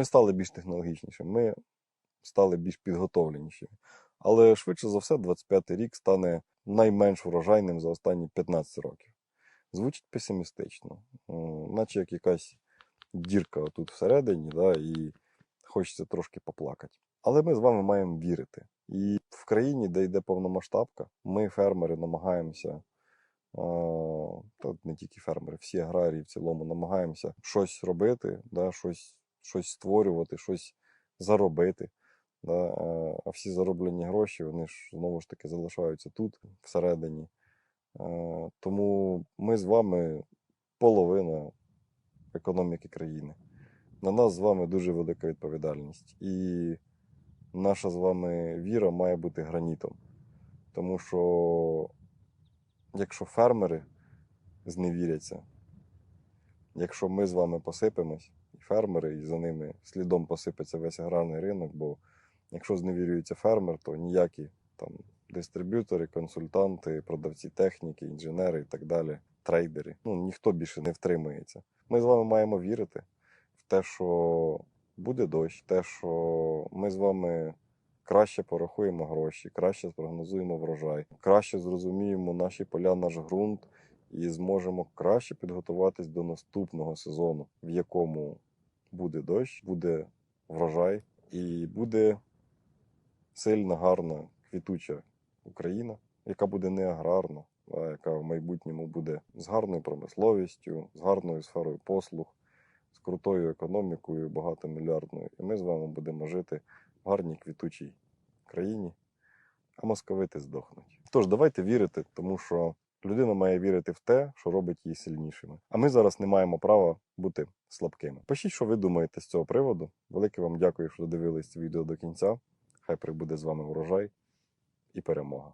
Ми стали більш технологічнішими, ми стали більш підготовленішими. Але швидше за все, 25-й рік стане найменш врожайним за останні 15 років. Звучить песимістично, наче як якась дірка тут всередині, да, і хочеться трошки поплакати. Але ми з вами маємо вірити. І в країні, де йде повномасштабка, ми, фермери, намагаємося, а, та не тільки фермери, всі аграрії в цілому намагаємося щось робити, да, щось, щось створювати, щось заробити. Да, а, всі зароблені гроші, вони ж знову ж таки залишаються тут, всередині. Тому ми з вами половина економіки країни. На нас з вами дуже велика відповідальність. І наша з вами віра має бути гранітом. Тому що якщо фермери зневіряться, якщо ми з вами посипемось, фермери, і за ними слідом посипеться весь аграрний ринок, бо якщо зневірюється фермер, то ніякі там дистриб'ютори, консультанти, продавці техніки, інженери і так далі, трейдери. Ну ніхто більше не втримується. Ми з вами маємо вірити в те, що буде дощ, те, що ми з вами краще порахуємо гроші, краще спрогнозуємо врожай, краще зрозуміємо наші поля, наш ґрунт і зможемо краще підготуватись до наступного сезону, в якому буде дощ, буде врожай і буде сильна, гарна, квітуча Україна, яка буде не аграрна, а яка в майбутньому буде з гарною промисловістю, з гарною сферою послуг, з крутою економікою, багатомільярдною. І ми з вами будемо жити в гарній квітучій країні, а московити здохнуть. Тож давайте вірити, тому що людина має вірити в те, що робить її сильнішими. А ми зараз не маємо права бути слабкими. Пишіть, що ви думаєте з цього приводу. Велике вам дякую, що додивились відео до кінця. Хай прибуде з вами врожай і перемога.